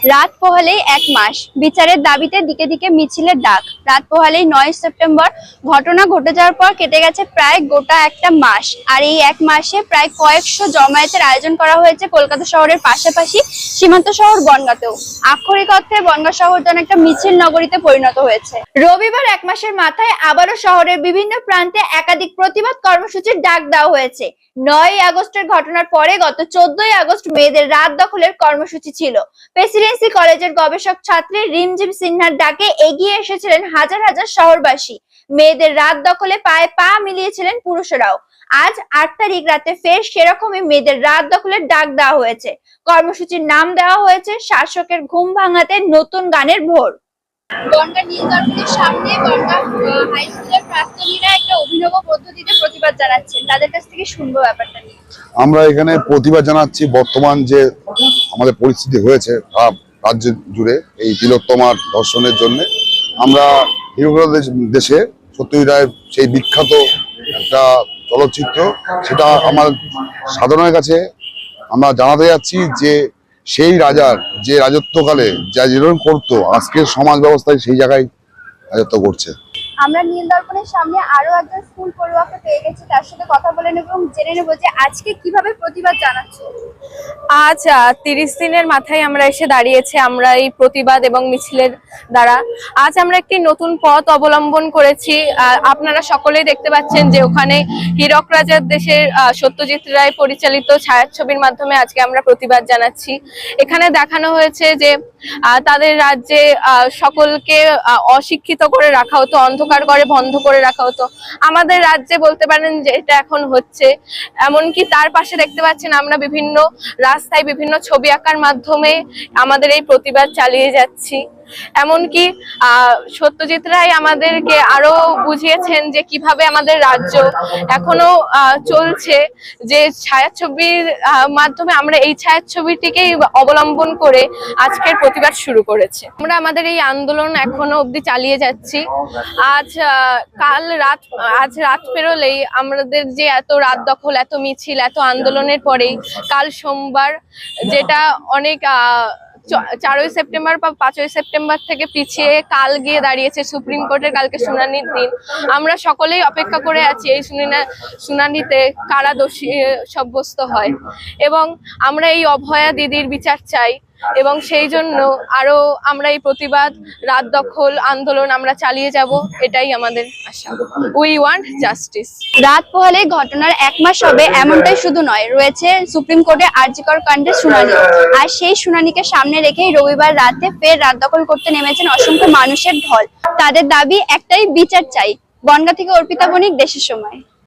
রাত পোহালেই এক মাস। বিচারের দাবিতে দিকে দিকে মিছিলের ডাক। রাত পোহালেই নয় সেপ্টেম্বর ঘটনা ঘটে যাওয়ার পর কেটে গেছে প্রায় গোটা একটা মাস। আর এই এক মাসে প্রায় কয়েকশো জমায়েতের আয়োজন করা হয়েছে কলকাতা শহরের পাশাপাশি সীমান্ত শহর বনগাতেও। আক্ষরিক অর্থে বনগাঁ শহর যেন একটা মিছিল নগরীতে পরিণত হয়েছে। রবিবার এক মাসের মাথায় আবারও শহরের বিভিন্ন প্রান্তে একাধিক প্রতিবাদ কর্মসূচির ডাক দেওয়া হয়েছে। নয় আগস্টের ঘটনার পরে গত চোদ্দই আগস্ট মেয়েদের রাত দখলের কর্মসূচি ছিল। প্রেসিডেন্সি কলেজের গবেষক ছাত্রী রিমঝিম সিনহার ডাকে এগিয়ে এসেছিলেন হাজার হাজার শহরবাসী। মেয়েদের রাত দখলে পায়ে পা মিলিয়েছিলেন পুরুষেরাও। আজ আট তারিখ রাতে ফের সেরকমই মেয়েদের রাত দখলের ডাক দেওয়া হয়েছে। কর্মসূচির নাম দেওয়া হয়েছে শাসকের ঘুম ভাঙাতে নতুন গানের ভোর। গঙ্গা নীল সামনে গঙ্গা হাই স্কুলের প্রাক্তনীরা একটা অভিনব পদ্ধতিতে প্রতিবাদ জানাচ্ছেন। তাদের কাছ থেকে শুনব ব্যাপারটা নিয়ে। আমরা এখানে প্রতিবাদ জানাচ্ছি বর্তমান যে আমাদের পরিস্থিতি হয়েছে সারা রাজ্য জুড়ে এই তিলোত্তমার ধর্ষণের জন্য। আমরা দেশে সত্যি রায়ের সেই বিখ্যাত একটা চলচ্চিত্র, সেটা আমার সাধারণের কাছে আমরা জানাতে যাচ্ছি যে সেই রাজার যে রাজত্বকালে যা যেরকম করতো, আজকের সমাজ ব্যবস্থায় সেই জায়গায় রাজত্ব করছে। আমরা নীল দর্পণের সামনে আরও একজন স্কুল পড়ুয়াকে পেয়ে গেছি, তার সাথে কথা বলে নেব এবং জেনে নেব যে আজকে কীভাবে প্রতিবাদ জানাচ্ছ। আজ তিরিশ দিনের মাথায় আমরা এসে দাঁড়িয়েছি আমরা এই প্রতিবাদ এবং মিছিলের দ্বারা। আজ আমরা একটি নতুন পথ অবলম্বন করেছি। আপনারা সকলেই দেখতে পাচ্ছেন যে ওখানে হীরক রাজার দেশের সত্যজিৎ রায় পরিচালিত ছায়াছবির মাধ্যমে আজকে আমরা প্রতিবাদ জানাচ্ছি। এখানে দেখানো হয়েছে যে তাদের রাজ্যে সকলকে অশিক্ষিত করে রাখা হতো, অন্ধকার করে বন্ধ করে রাখা হতো। আমাদের রাজ্যে বলতে পারেন যে এটা এখন হচ্ছে। এমনকি তার পাশে দেখতে পাচ্ছেন আমরা বিভিন্ন রাস্তায় বিভিন্ন ছবি আঁকার মাধ্যমে আমাদের এই প্রতিবাদ চালিয়ে যাচ্ছি। এমনকি সত্যজিৎ রায় আমাদেরকে আরও বুঝিয়েছেন যে কীভাবে আমাদের রাজ্য এখনও চলছে, যে ছায়াছবির মাধ্যমে আমরা এই ছায়াছবিটিকেই অবলম্বন করে আজকের প্রতিবাদ শুরু করেছে। আমরা আমাদের এই আন্দোলন এখনও অবধি চালিয়ে যাচ্ছি। আজ কাল রাত, আজ রাত পেরোলেই আমাদের যে এত রাত দখল, এত মিছিল, এত আন্দোলনের পরেই কাল সোমবার যেটা অনেক চারই সেপ্টেম্বর বা পাঁচই সেপ্টেম্বর থেকে পিছিয়ে কাল গিয়ে দাঁড়িয়েছে সুপ্রিম কোর্টের, কালকে শুনানির দিন। আমরা সকলেই অপেক্ষা করে আছি এই শুনানি, শুনানিতে কারা দোষী সাব্যস্ত হয়। এবং আমরা এই অভয়া দিদির বিচার চাই। এবং সেই জন্য আরও আমরা এই প্রতিবাদ, রাত দখল, আন্দোলন আমরা চালিয়ে যাব, এটাই আমাদের আশা। উই ওয়ান্ট জাস্টিস রাত পোহালে ঘটনার এক মাস হবে এমনটাই শুধু নয়, রয়েছে সুপ্রিম কোর্টে আর্জিকর কাণ্ডের শুনানি। আর সেই শুনানিকে সামনে রেখেই রবিবার রাতে ফের রাত দখল করতে নেমেছেন অসংখ্য মানুষের ঢল। তাদের দাবি একটাই বিচার চাই, বনগা থেকে অর্পিতা বণিক, দেশের সময়।